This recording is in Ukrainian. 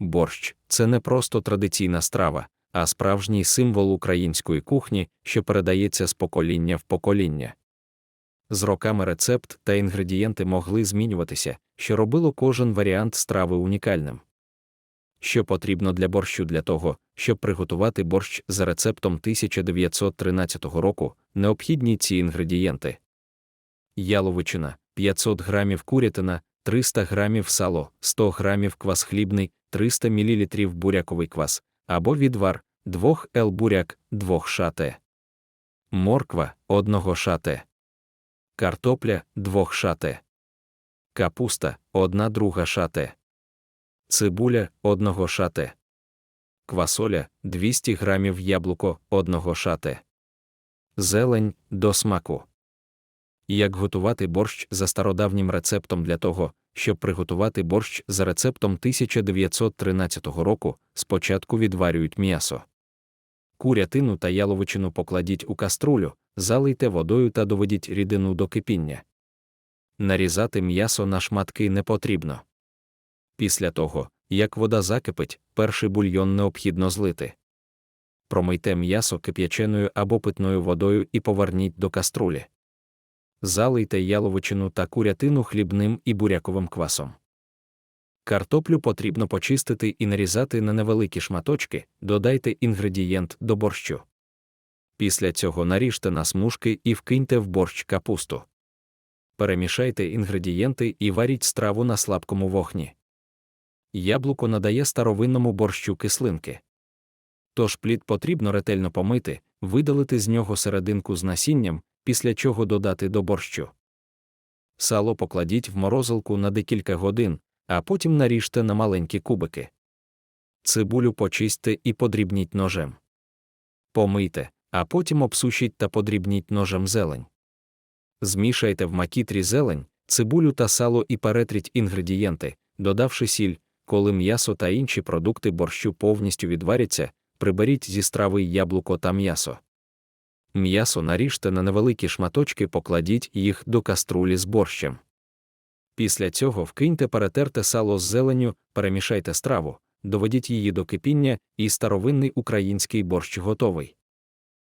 Борщ це не просто традиційна страва, а справжній символ української кухні, що передається з покоління в покоління. З роками рецепт та інгредієнти могли змінюватися, що робило кожен варіант страви унікальним. Що потрібно для борщу для того, щоб приготувати борщ за рецептом 1913 року, необхідні ці інгредієнти. Яловичина 500 грамів курятина, 300 грамів сало, 100 грамів квас хлібний, 300 мл буряковий квас, або відвар 2 л буряк 2 шате. Морква 1 шате. Картопля 2 шате. Капуста 1 друга шате. Цибуля 1 шате. Квасоля 200 грамів яблуко 1 шате. Зелень до смаку. Як готувати борщ за стародавнім рецептом для того, щоб приготувати борщ за рецептом 1913 року, спочатку відварюють м'ясо. Курятину та яловичину покладіть у каструлю, залийте водою та доведіть рідину до кипіння. Нарізати м'ясо на шматки не потрібно. Після того, як вода закипить, перший бульйон необхідно злити. Промийте м'ясо кип'яченою або питною водою і поверніть до каструлі залийте яловичину та курятину хлібним і буряковим квасом. Картоплю потрібно почистити і нарізати на невеликі шматочки, додайте інгредієнт до борщу. Після цього наріжте на смужки і вкиньте в борщ капусту. Перемішайте інгредієнти і варіть страву на слабкому вогні. Яблуко надає старовинному борщу кислинки. Тож плід потрібно ретельно помити, видалити з нього серединку з насінням, після чого додати до борщу. Сало покладіть в морозилку на декілька годин, а потім наріжте на маленькі кубики. Цибулю почистьте і подрібніть ножем. Помийте, а потім обсушіть та подрібніть ножем зелень. Змішайте в макітрі зелень, цибулю та сало і перетріть інгредієнти, додавши сіль, коли м'ясо та інші продукти борщу повністю відваряться, приберіть зі страви яблуко та м'ясо. М'ясо наріжте на невеликі шматочки, покладіть їх до каструлі з борщем. Після цього вкиньте перетерте сало з зеленю, перемішайте страву, доведіть її до кипіння, і старовинний український борщ готовий.